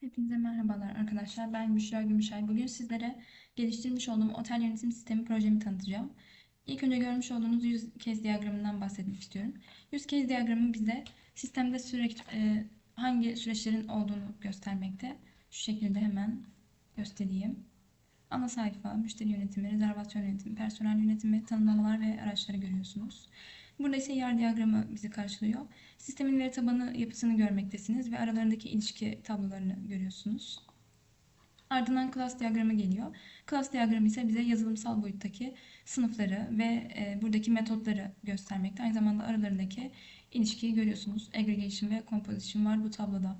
Hepinize merhabalar arkadaşlar. Ben Büşra Gümüşay. Bugün sizlere geliştirmiş olduğum otel yönetim sistemi projemi tanıtacağım. İlk önce görmüş olduğunuz yüz kez diyagramından bahsetmek istiyorum. Yüz kez diyagramı bize sistemde sürekli e, hangi süreçlerin olduğunu göstermekte. Şu şekilde hemen göstereyim. Ana sayfa, müşteri yönetimi, rezervasyon yönetimi, personel yönetimi, tanımlamalar ve araçları görüyorsunuz. Burada ise yer diyagramı bizi karşılıyor. Sistemin veri tabanı yapısını görmektesiniz ve aralarındaki ilişki tablolarını görüyorsunuz. Ardından class diyagramı geliyor. Class diyagramı ise bize yazılımsal boyuttaki sınıfları ve e, buradaki metotları göstermekte. Aynı zamanda aralarındaki ilişkiyi görüyorsunuz. Aggregation ve composition var bu tabloda.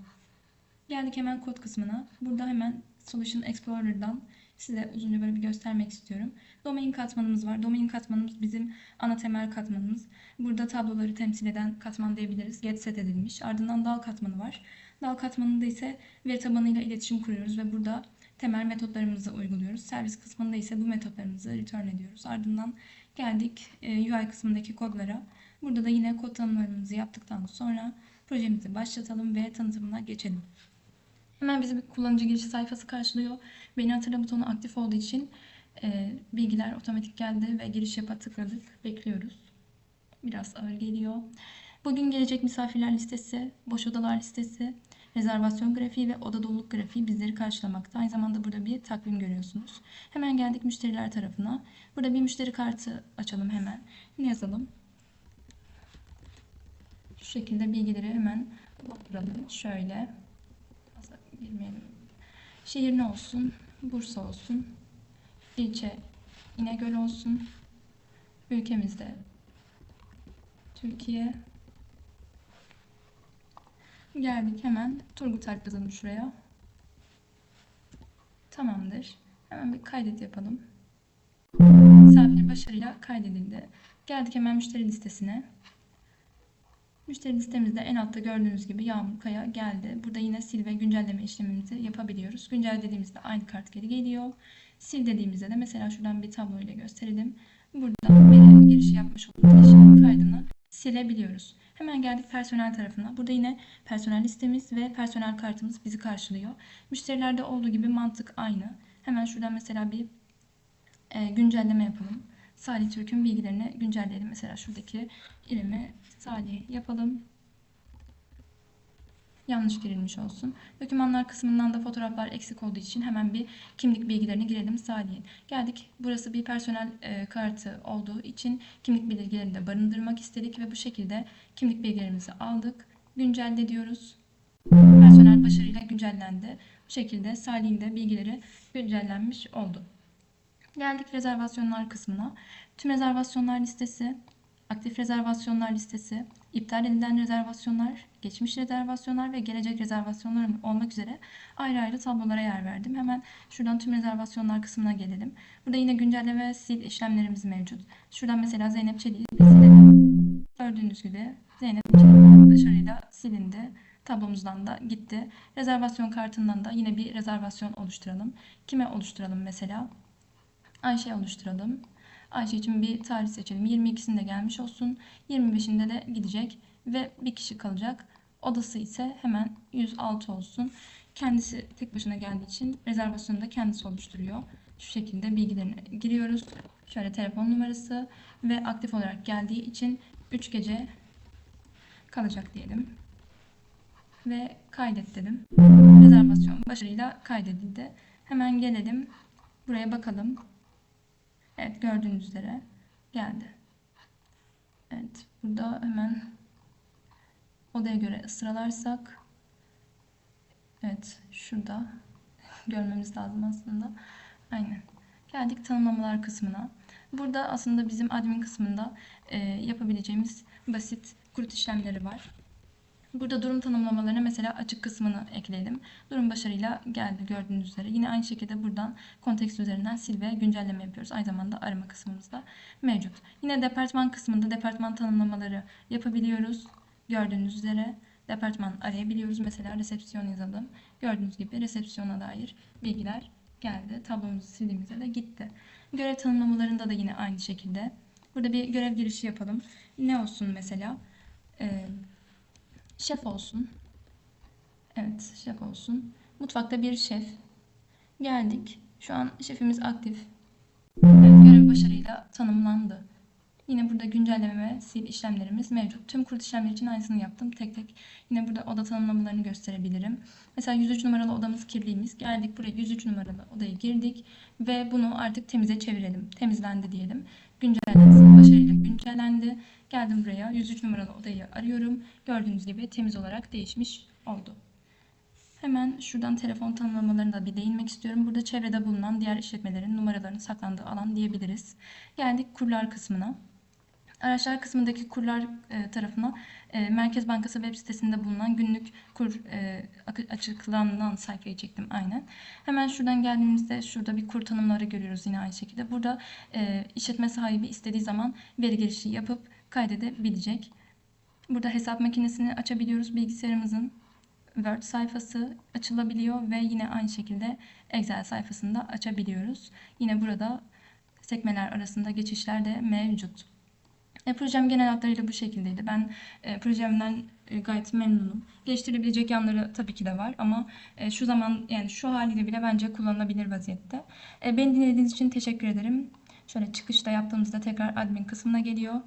Geldik hemen kod kısmına. Burada hemen Solution Explorer'dan size uzunca böyle bir göstermek istiyorum. Domain katmanımız var. Domain katmanımız bizim ana temel katmanımız. Burada tabloları temsil eden katman diyebiliriz. Get set edilmiş. Ardından dal katmanı var. Dal katmanında ise veri tabanıyla iletişim kuruyoruz ve burada temel metotlarımızı uyguluyoruz. Servis kısmında ise bu metotlarımızı return ediyoruz. Ardından geldik e, UI kısmındaki kodlara. Burada da yine kod tanımlarımızı yaptıktan sonra projemizi başlatalım ve tanıtımına geçelim. Hemen bizi bir kullanıcı giriş sayfası karşılıyor. Beni hatırla butonu aktif olduğu için e, bilgiler otomatik geldi ve giriş yapa tıkladık. Bekliyoruz. Biraz ağır geliyor. Bugün gelecek misafirler listesi, boş odalar listesi, rezervasyon grafiği ve oda doluluk grafiği bizleri karşılamakta. Aynı zamanda burada bir takvim görüyorsunuz. Hemen geldik müşteriler tarafına. Burada bir müşteri kartı açalım hemen. Ne yazalım? Şu şekilde bilgileri hemen dolduralım. Şöyle fazla girmeyelim. Şehir ne olsun? Bursa olsun. İlçe İnegöl olsun. Ülkemizde Türkiye. Geldik hemen Turgut Alp yazalım şuraya. Tamamdır. Hemen bir kaydet yapalım. Misafir başarıyla kaydedildi. Geldik hemen müşteri listesine. Müşteri listemizde en altta gördüğünüz gibi Yağmur Kaya geldi. Burada yine sil ve güncelleme işlemimizi yapabiliyoruz. Güncel dediğimizde aynı kart geri geliyor. Sil dediğimizde de mesela şuradan bir tablo ile gösterelim. Burada veri girişi yapmış olduğumuz kişinin kaydını silebiliyoruz. Hemen geldik personel tarafına. Burada yine personel listemiz ve personel kartımız bizi karşılıyor. Müşterilerde olduğu gibi mantık aynı. Hemen şuradan mesela bir e, güncelleme yapalım. Salih Türk'ün bilgilerini güncelleyelim. Mesela şuradaki irimi Salih yapalım. Yanlış girilmiş olsun. Dokümanlar kısmından da fotoğraflar eksik olduğu için hemen bir kimlik bilgilerini girelim Salih'in. Geldik. Burası bir personel e, kartı olduğu için kimlik bilgilerini de barındırmak istedik ve bu şekilde kimlik bilgilerimizi aldık. Güncelle diyoruz. Personel başarıyla güncellendi. Bu şekilde Salih'in de bilgileri güncellenmiş oldu. Geldik rezervasyonlar kısmına. Tüm rezervasyonlar listesi, aktif rezervasyonlar listesi, iptal edilen rezervasyonlar, geçmiş rezervasyonlar ve gelecek rezervasyonlar olmak üzere ayrı ayrı tablolara yer verdim. Hemen şuradan tüm rezervasyonlar kısmına gelelim. Burada yine güncelleme sil işlemlerimiz mevcut. Şuradan mesela Zeynep Çelik'i silelim. Gördüğünüz gibi Zeynep Çelik başarıyla silindi. Tablomuzdan da gitti. Rezervasyon kartından da yine bir rezervasyon oluşturalım. Kime oluşturalım mesela? Ayşe oluşturalım. Ayşe için bir tarih seçelim. 22'sinde gelmiş olsun. 25'inde de gidecek ve bir kişi kalacak. Odası ise hemen 106 olsun. Kendisi tek başına geldiği için rezervasyonu da kendisi oluşturuyor. Şu şekilde bilgilerini giriyoruz. Şöyle telefon numarası ve aktif olarak geldiği için 3 gece kalacak diyelim. Ve kaydet dedim. Rezervasyon başarıyla kaydedildi. Hemen gelelim. Buraya bakalım. Evet gördüğünüz üzere geldi. Evet burada hemen odaya göre sıralarsak evet şurada görmemiz lazım aslında. Aynen. Geldik tanımlamalar kısmına. Burada aslında bizim admin kısmında e, yapabileceğimiz basit kurut işlemleri var. Burada durum tanımlamalarına mesela açık kısmını ekleyelim. Durum başarıyla geldi gördüğünüz üzere. Yine aynı şekilde buradan kontekst üzerinden sil ve güncelleme yapıyoruz. Aynı zamanda arama kısmımızda mevcut. Yine departman kısmında departman tanımlamaları yapabiliyoruz. Gördüğünüz üzere departman arayabiliyoruz. Mesela resepsiyon yazalım. Gördüğünüz gibi resepsiyona dair bilgiler geldi. Tablomuzu sildiğimizde de gitti. Görev tanımlamalarında da yine aynı şekilde. Burada bir görev girişi yapalım. Ne olsun mesela? Ee, Şef olsun. Evet, şef olsun. Mutfakta bir şef. Geldik. Şu an şefimiz aktif. Evet, görev başarıyla tanımlandı. Yine burada güncelleme ve sil işlemlerimiz mevcut. Tüm kurt işlemleri için aynısını yaptım. Tek tek yine burada oda tanımlamalarını gösterebilirim. Mesela 103 numaralı odamız kirliymiş. Geldik buraya 103 numaralı odaya girdik ve bunu artık temize çevirelim. Temizlendi diyelim. Güncellensin. Başarıyla güncellendi. Geldim buraya 103 numaralı odayı arıyorum. Gördüğünüz gibi temiz olarak değişmiş oldu. Hemen şuradan telefon tanımlamalarına da bir değinmek istiyorum. Burada çevrede bulunan diğer işletmelerin numaralarının saklandığı alan diyebiliriz. Geldik kurlar kısmına. Araçlar kısmındaki kurlar e, tarafına e, Merkez Bankası web sitesinde bulunan günlük kur e, açıklanan sayfayı çektim aynen. Hemen şuradan geldiğimizde şurada bir kur tanımları görüyoruz yine aynı şekilde. Burada e, işletme sahibi istediği zaman veri girişi yapıp kaydedebilecek. Burada hesap makinesini açabiliyoruz bilgisayarımızın. Word sayfası açılabiliyor ve yine aynı şekilde Excel sayfasında açabiliyoruz. Yine burada sekmeler arasında geçişler de mevcut. E, projem genel hatlarıyla bu şekildeydi. Ben e, projemden e, gayet memnunum. Geliştirilebilecek yanları tabii ki de var ama e, şu zaman yani şu haliyle bile bence kullanılabilir vaziyette. E, beni dinlediğiniz için teşekkür ederim. Şöyle çıkışta yaptığımızda tekrar admin kısmına geliyor.